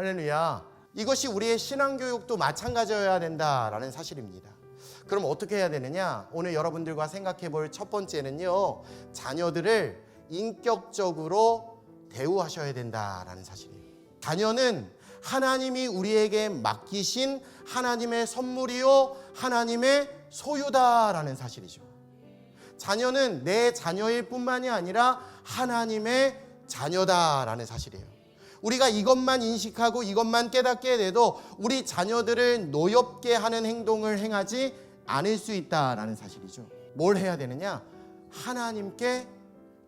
할렐루야. 이것이 우리의 신앙교육도 마찬가지여야 된다라는 사실입니다. 그럼 어떻게 해야 되느냐? 오늘 여러분들과 생각해 볼 첫 번째는요. 자녀들을 인격적으로 대우하셔야 된다라는 사실이에요. 자녀는 하나님이 우리에게 맡기신 하나님의 선물이요. 하나님의 소유다라는 사실이죠. 자녀는 내 자녀일 뿐만이 아니라 하나님의 자녀다라는 사실이에요. 우리가 이것만 인식하고 이것만 깨닫게 돼도 우리 자녀들을 노엽게 하는 행동을 행하지 않을 수 있다라는 사실이죠. 뭘 해야 되느냐? 하나님께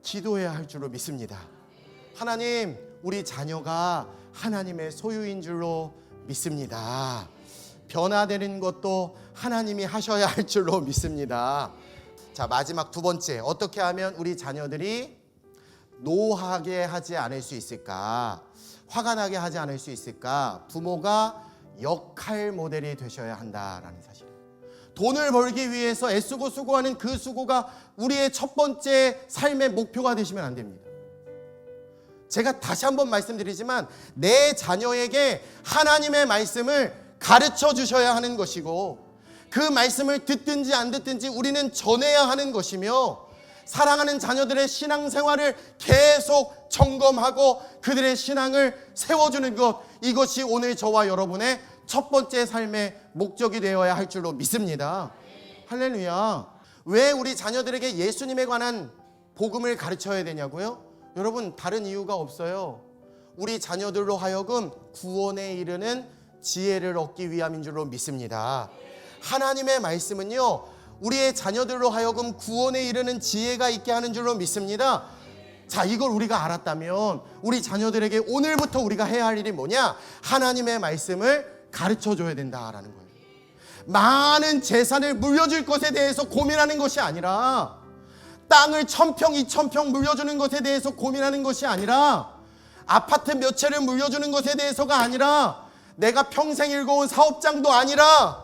기도해야 할 줄로 믿습니다. 하나님, 우리 자녀가 하나님의 소유인 줄로 믿습니다. 변화되는 것도 하나님이 하셔야 할 줄로 믿습니다. 자, 마지막 두 번째. 어떻게 하면 우리 자녀들이 노하게 하지 않을 수 있을까? 화가 나게 하지 않을 수 있을까? 부모가 역할 모델이 되셔야 한다라는 사실. 돈을 벌기 위해서 애쓰고 수고하는 그 수고가 우리의 첫 번째 삶의 목표가 되시면 안 됩니다. 제가 다시 한번 말씀드리지만 내 자녀에게 하나님의 말씀을 가르쳐 주셔야 하는 것이고 그 말씀을 듣든지 안 듣든지 우리는 전해야 하는 것이며 사랑하는 자녀들의 신앙생활을 계속 점검하고 그들의 신앙을 세워주는 것 이것이 오늘 저와 여러분의 첫 번째 삶의 목적이 되어야 할 줄로 믿습니다. 할렐루야. 왜 우리 자녀들에게 예수님에 관한 복음을 가르쳐야 되냐고요? 여러분 다른 이유가 없어요. 우리 자녀들로 하여금 구원에 이르는 지혜를 얻기 위함인 줄로 믿습니다. 하나님의 말씀은요. 우리의 자녀들로 하여금 구원에 이르는 지혜가 있게 하는 줄로 믿습니다. 자, 이걸 우리가 알았다면 우리 자녀들에게 오늘부터 우리가 해야 할 일이 뭐냐? 하나님의 말씀을 가르쳐 줘야 된다라는 거예요. 많은 재산을 물려줄 것에 대해서 고민하는 것이 아니라 땅을 천평, 이천평 물려주는 것에 대해서 고민하는 것이 아니라 아파트 몇 채를 물려주는 것에 대해서가 아니라 내가 평생 읽어온 사업장도 아니라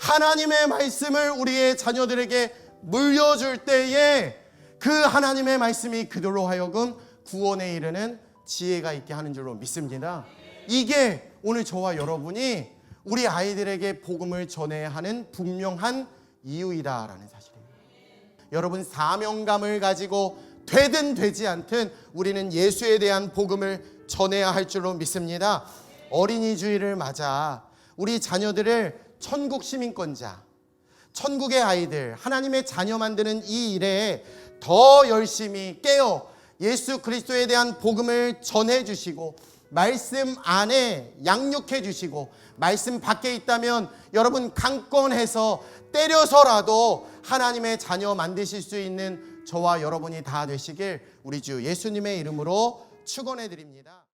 하나님의 말씀을 우리의 자녀들에게 물려줄 때에 그 하나님의 말씀이 그들로 하여금 구원에 이르는 지혜가 있게 하는 줄로 믿습니다. 이게 오늘 저와 여러분이 우리 아이들에게 복음을 전해야 하는 분명한 이유이다라는 사실입니다. 여러분 사명감을 가지고 되든 되지 않든 우리는 예수에 대한 복음을 전해야 할 줄로 믿습니다. 어린이 주일을 맞아 우리 자녀들을 천국 시민권자, 천국의 아이들, 하나님의 자녀 만드는 이 일에 더 열심히 깨어 예수 그리스도에 대한 복음을 전해 주시고 말씀 안에 양육해 주시고 말씀 밖에 있다면 여러분 강권해서 때려서라도 하나님의 자녀 만드실 수 있는 저와 여러분이 다 되시길 우리 주 예수님의 이름으로 축원해 드립니다.